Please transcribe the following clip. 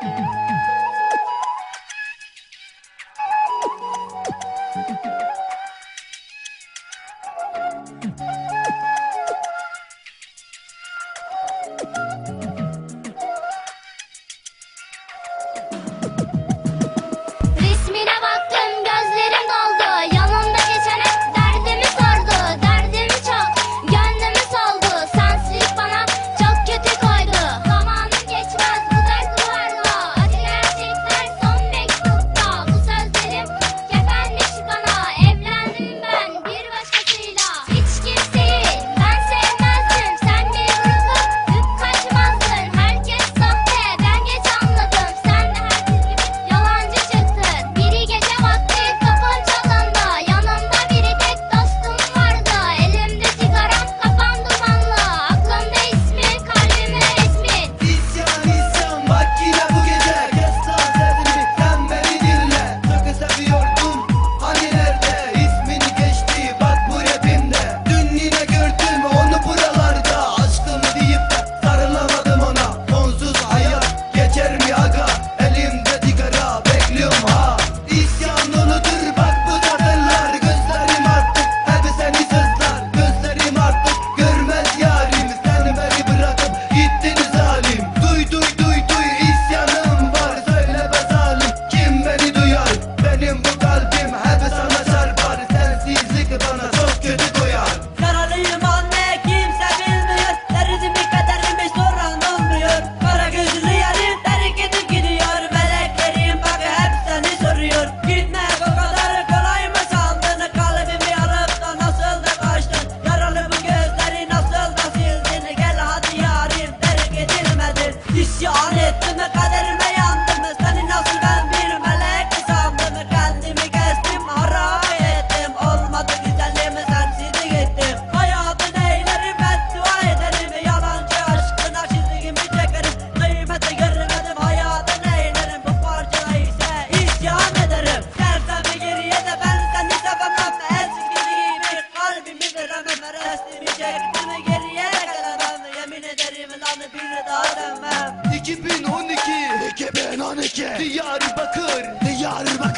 Thank you. Kamera istemişek bunu geriye kalan Yemin ederim lan birini daha dönmem 2012 2012 Diyarbakır Diyarbakır